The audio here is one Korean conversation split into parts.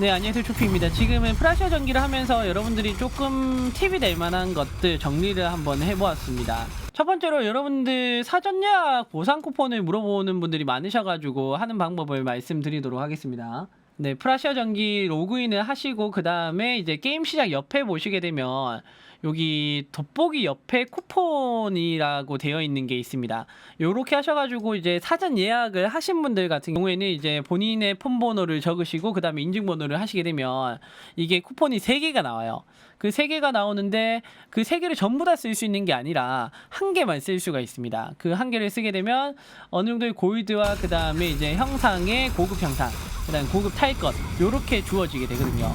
네, 안녕하세요. 초피입니다. 지금은 프라시아 전기를 하면서 여러분들이 조금 팁이 될 만한 것들 정리를 한번 해보았습니다. 첫 번째로 여러분들 사전 예약 보상 쿠폰을 물어보는 분들이 많으셔가지고 하는 방법을 말씀드리도록 하겠습니다. 네, 프라시아 전기 로그인을 하시고 그 다음에 이제 게임 시작 옆에 보시게 되면 여기 돋보기 옆에 쿠폰이라고 되어 있는 게 있습니다. 요렇게 하셔가지고 이제 사전 예약을 하신 분들 같은 경우에는 이제 본인의 폰 번호를 적으시고 그 다음에 인증번호를 하시게 되면 이게 쿠폰이 3개가 나와요. 그 3개가 나오는데 그 3개를 전부 다 쓸 수 있는 게 아니라 한 개만 쓸 수가 있습니다. 그 한 개를 쓰게 되면 어느 정도의 골드와 그 다음에 이제 형상의 고급 형상, 그 다음에 고급 탈 것, 요렇게 주어지게 되거든요.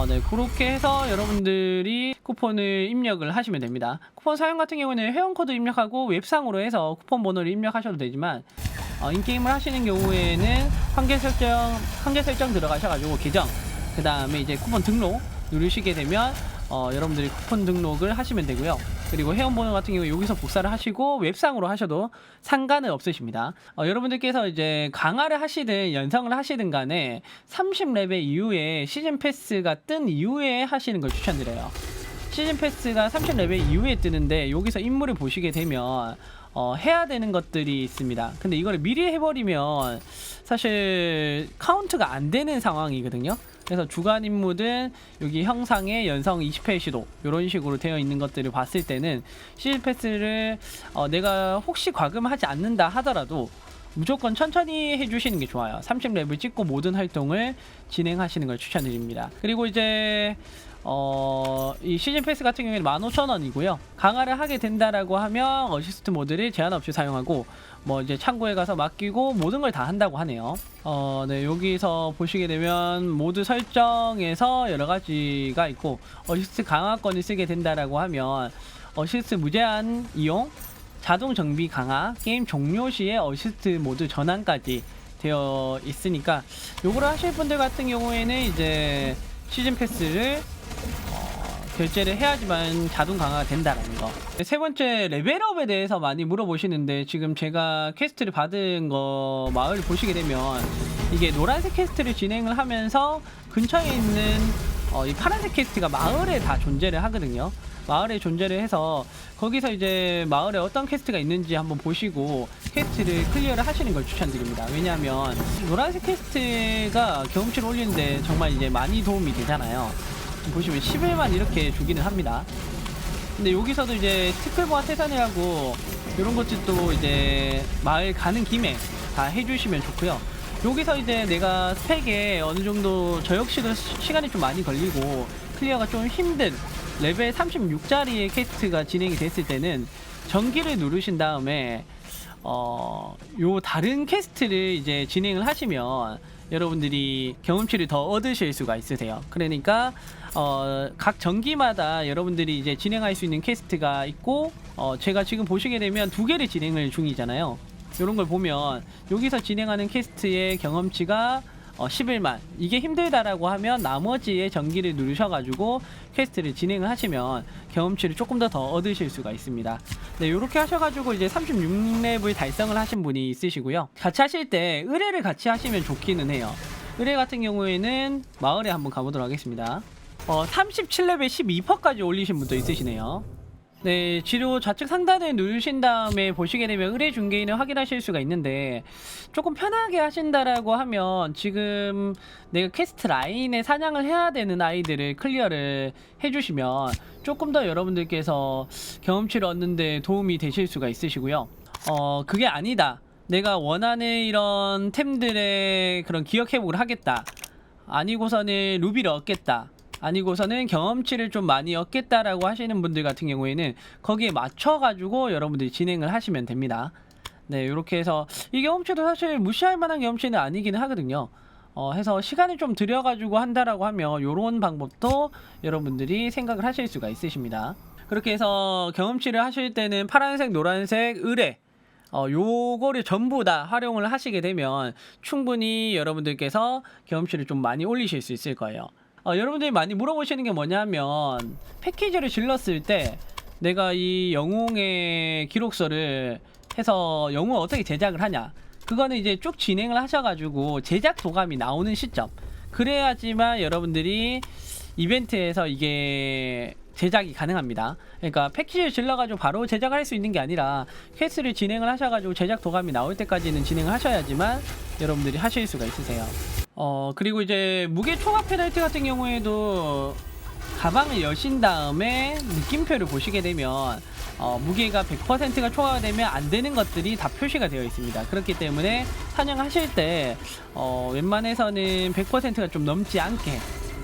어, 네, 그렇게 해서 여러분들이 쿠폰을 입력을 하시면 됩니다. 쿠폰 사용 같은 경우에는 회원코드 입력하고 웹상으로 해서 쿠폰 번호를 입력하셔도 되지만 어, 인게임을 하시는 경우에는 한계 설정, 한계 설정 들어가셔가지고 계정, 그 다음에 이제 쿠폰 등록 누르시게 되면 어, 여러분들이 쿠폰 등록을 하시면 되고요. 그리고 회원 번호 같은 경우 여기서 복사를 하시고 웹상으로 하셔도 상관은 없으십니다. 어, 여러분들께서 이제 강화를 하시든 연성을 하시든 간에 30레벨 이후에 시즌 패스가 뜬 이후에 하시는 걸 추천드려요. 시즌 패스가 30레벨 이후에 뜨는데 여기서 임무를 보시게 되면 어, 해야 되는 것들이 있습니다. 근데 이거를 미리 해버리면 사실 카운트가 안 되는 상황이거든요. 그래서 주간 임무든 여기 형상의 연성 20회 시도 이런 식으로 되어 있는 것들을 봤을 때는 시즌 패스를 어, 내가 혹시 과금하지 않는다 하더라도 무조건 천천히 해주시는 게 좋아요. 30렙을 찍고 모든 활동을 진행하시는 걸 추천드립니다. 그리고 이제 어, 이 시즌 패스 같은 경우에는 15,000원이고요. 강화를 하게 된다라고 하면 어시스트 모드를 제한 없이 사용하고 뭐 이제 창고에 가서 맡기고 모든 걸 다 한다고 하네요. 어, 네, 여기서 보시게 되면 모드 설정에서 여러 가지가 있고 어시스트 강화권을 쓰게 된다라고 하면 어시스트 무제한 이용, 자동 정비 강화, 게임 종료 시에 어시스트 모드 전환까지 되어 있으니까 요거를 하실 분들 같은 경우에는 이제 시즌 패스를 어, 결제를 해야지만 자동 강화가 된다라는 거. 세 번째 레벨업에 대해서 많이 물어보시는데 지금 제가 퀘스트를 받은 거 마을 보시게 되면 이게 노란색 퀘스트를 진행을 하면서 근처에 있는 어, 이 파란색 퀘스트가 마을에 다 존재를 하거든요. 마을에 존재를 해서 거기서 이제 마을에 어떤 퀘스트가 있는지 한번 보시고 퀘스트를 클리어를 하시는 걸 추천드립니다. 왜냐하면 노란색 퀘스트가 경험치를 올리는데 정말 이제 많이 도움이 되잖아요. 보시면 11만 이렇게 주기는 합니다. 근데 여기서도 이제 스크보아 태산이라고 이런 것들도 이제 마을 가는 김에 다 해주시면 좋고요. 여기서 이제 내가 스펙에 어느 정도 저 역시도 시- 시간이 좀 많이 걸리고 클리어가 좀 힘든 레벨 36짜리의 퀘스트가 진행이 됐을 때는 전기를 누르신 다음에 어, 요 다른 퀘스트를 이제 진행을 하시면 여러분들이 경험치를 더 얻으실 수가 있으세요. 그러니까 어, 각 전기마다 여러분들이 이제 진행할 수 있는 퀘스트가 있고 어, 제가 지금 보시게 되면 두 개를 진행을 중이잖아요. 이런 걸 보면 여기서 진행하는 퀘스트의 경험치가 어, 11만 이게 힘들다라고 하면 나머지의 전기를 누르셔가지고 퀘스트를 진행을 하시면 경험치를 조금 더 더 얻으실 수가 있습니다. 네, 이렇게 하셔가지고 이제 36렙을 달성을 하신 분이 있으시고요. 같이 하실 때 의뢰를 같이 하시면 좋기는 해요. 의뢰 같은 경우에는 마을에 한번 가보도록 하겠습니다. 어, 37렙에 12%까지 올리신 분도 있으시네요. 네, 지료 좌측 상단을 누르신 다음에 보시게 되면 의뢰 중개인을 확인하실 수가 있는데 조금 편하게 하신다라고 하면 지금 내가 퀘스트 라인에 사냥을 해야 되는 아이들을 클리어를 해주시면 조금 더 여러분들께서 경험치를 얻는데 도움이 되실 수가 있으시고요. 어, 그게 아니다. 내가 원하는 이런 템들의 그런 기억 회복을 하겠다. 아니고서는 루비를 얻겠다. 아니고서는 경험치를 좀 많이 얻겠다라고 하시는 분들 같은 경우에는 거기에 맞춰가지고 여러분들이 진행을 하시면 됩니다. 네, 이렇게 해서 이 경험치도 사실 무시할 만한 경험치는 아니기는 하거든요. 어, 해서 시간을 좀 들여가지고 한다라고 하면 요런 방법도 여러분들이 생각을 하실 수가 있으십니다. 그렇게 해서 경험치를 하실 때는 파란색, 노란색, 의뢰 어, 요거를 전부 다 활용을 하시게 되면 충분히 여러분들께서 경험치를 좀 많이 올리실 수 있을 거예요. 어, 여러분들이 많이 물어보시는 게 뭐냐면 패키지를 질렀을 때 내가 이 영웅의 기록서를 해서 영웅을 어떻게 제작을 하냐 그거는 이제 쭉 진행을 하셔가지고 제작 도감이 나오는 시점 그래야지만 여러분들이 이벤트에서 이게 제작이 가능합니다. 그러니까 패키지를 질러가지고 바로 제작을 할수 있는 게 아니라 퀘스트를 진행을 하셔가지고 제작 도감이 나올 때까지는 진행을 하셔야지만 여러분들이 하실 수가 있으세요. 어 그리고 이제 무게 총합 페널티 같은 경우에도 가방을 여신 다음에 느낌표를 보시게 되면 어, 무게가 100%가 초과가 되면 안 되는 것들이 다 표시가 되어 있습니다. 그렇기 때문에 사냥하실 때 어, 웬만해서는 100%가 좀 넘지 않게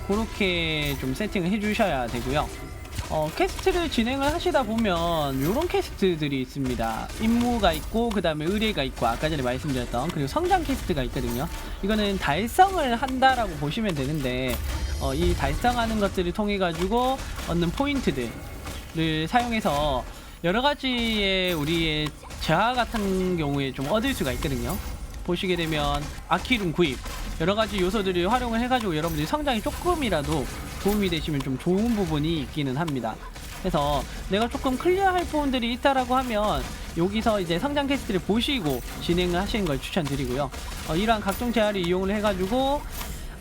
그렇게 좀 세팅을 해주셔야 되고요. 어, 퀘스트를 진행을 하시다 보면 이런 퀘스트들이 있습니다. 임무가 있고 그 다음에 의뢰가 있고 아까 전에 말씀드렸던 그리고 성장 퀘스트가 있거든요. 이거는 달성을 한다라고 보시면 되는데 어, 이 달성하는 것들을 통해 가지고 얻는 포인트들을 사용해서 여러 가지의 우리의 재화 같은 경우에 좀 얻을 수가 있거든요. 보시게 되면 아키룸 구입 여러 가지 요소들을 활용을 해가지고 여러분들이 성장이 조금이라도 도움이 되시면 좀 좋은 부분이 있기는 합니다. 그래서 내가 조금 클리어할 부분들이 있다라고 하면 여기서 이제 성장 퀘스트를 보시고 진행을 하시는 걸 추천드리고요. 어, 이러한 각종 재화를 이용을 해가지고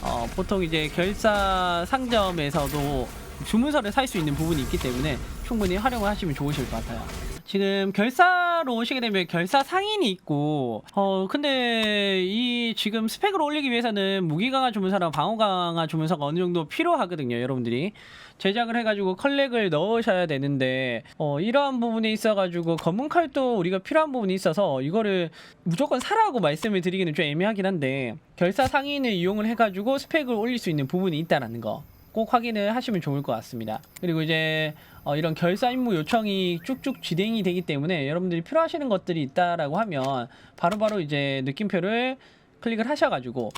어, 보통 이제 결사 상점에서도 주문서를 살 수 있는 부분이 있기 때문에 충분히 활용을 하시면 좋으실 것 같아요. 지금 결사로 오시게 되면 결사 상인이 있고 어 근데 이 지금 스펙을 올리기 위해서는 무기 강화 주문서랑 방어 강화 주문서가 어느 정도 필요하거든요 여러분들이 제작을 해가지고 컬렉을 넣으셔야 되는데 어 이러한 부분에 있어가지고 검은 칼도 우리가 필요한 부분이 있어서 이거를 무조건 사라고 말씀을 드리기는 좀 애매하긴 한데 결사 상인을 이용을 해가지고 스펙을 올릴 수 있는 부분이 있다라는 거 꼭 확인을 하시면 좋을 것 같습니다. 그리고 이제 어, 이런 결사 임무 요청이 쭉쭉 진행이 되기 때문에 여러분들이 필요하시는 것들이 있다라고 하면 바로바로 이제 느낌표를 클릭을 하셔가지고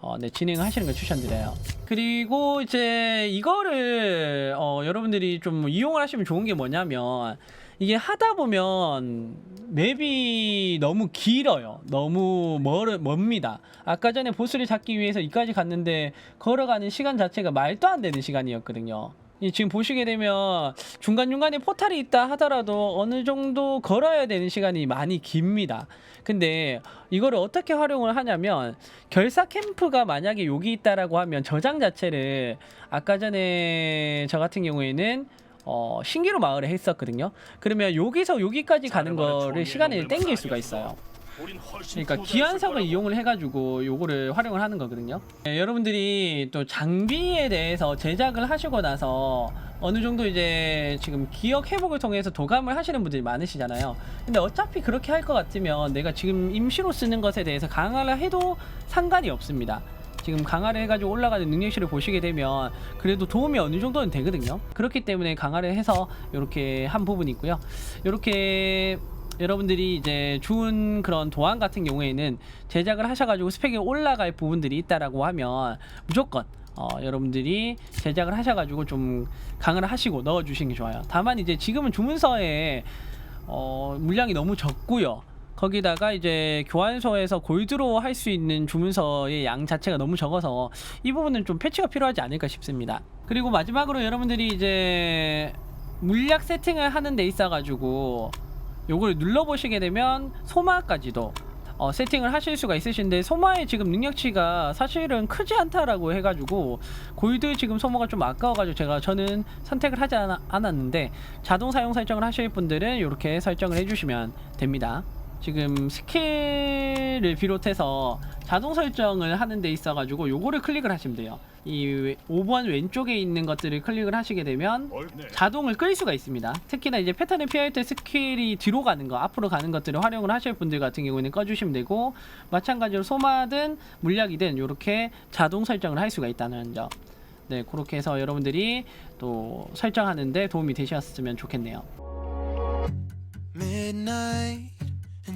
어, 네, 진행을 하시는 걸 추천드려요. 그리고 이제 이거를 어, 여러분들이 좀 이용을 하시면 좋은 게 뭐냐면 이게 하다 보면 맵이 너무 길어요. 너무 멀, 멉니다. 아까 전에 보스를 잡기 위해서 이까지 갔는데 걸어가는 시간 자체가 말도 안 되는 시간이었거든요. 이 지금 보시게 되면 중간중간에 포탈이 있다 하더라도 어느 정도 걸어야 되는 시간이 많이 깁니다. 근데 이거를 어떻게 활용을 하냐면 결사 캠프가 만약에 여기 있다라고 하면 저장 자체를 아까 전에 저 같은 경우에는 어, 신기루 마을에 했었거든요. 그러면 여기서 여기까지 가는 거를 시간을 땡길 수가 있어요. 그러니까 기한석을 이용을 해가지고 요거를 활용을 하는 거거든요. 네, 여러분들이 또 장비에 대해서 제작을 하시고 나서 어느 정도 이제 지금 기억 회복을 통해서 도감을 하시는 분들이 많으시잖아요. 근데 어차피 그렇게 할 것 같으면 내가 지금 임시로 쓰는 것에 대해서 강화를 해도 상관이 없습니다. 지금 강화를 해가지고 올라가는 능력치를 보시게 되면 그래도 도움이 어느 정도는 되거든요. 그렇기 때문에 강화를 해서 이렇게 한 부분이 있고요. 이렇게 여러분들이 이제 준 그런 도안 같은 경우에는 제작을 하셔가지고 스펙이 올라갈 부분들이 있다라고 하면 무조건 어, 여러분들이 제작을 하셔가지고 좀 강화를 하시고 넣어주시는 게 좋아요. 다만 이제 지금은 주문서에 어, 물량이 너무 적고요. 거기다가 이제 교환소에서 골드로 할 수 있는 주문서의 양 자체가 너무 적어서 이 부분은 좀 패치가 필요하지 않을까 싶습니다. 그리고 마지막으로 여러분들이 이제 물약 세팅을 하는 데 있어 가지고 요걸 눌러보시게 되면 소마까지도 어, 세팅을 하실 수가 있으신데 소마의 지금 능력치가 사실은 크지 않다라고 해가지고 골드 지금 소모가 좀 아까워가지고 제가 저는 선택을 하지 않, 않았는데 자동 사용 설정을 하실 분들은 이렇게 설정을 해주시면 됩니다. 지금 스킬을 비롯해서 자동 설정을 하는 데 있어 가지고 요거를 클릭을 하시면 돼요. 이 5번 왼쪽에 있는 것들을 클릭을 하시게 되면 자동을 끌 수가 있습니다. 특히나 이제 패턴을 피할 때 스킬이 뒤로 가는 거, 앞으로 가는 것들을 활용을 하실 분들 같은 경우에는 꺼주시면 되고, 마찬가지로 소마든 물약이든 이렇게 자동 설정을 할 수가 있다는 점. 네, 그렇게 해서 여러분들이 또 설정하는데 도움이 되셨으면 좋겠네요. Midnight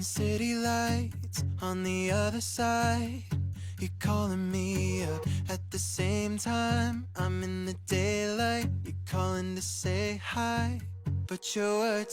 city lights on the other side. You're calling me up at the same time. I'm in the daylight. You're calling to say hi. But your words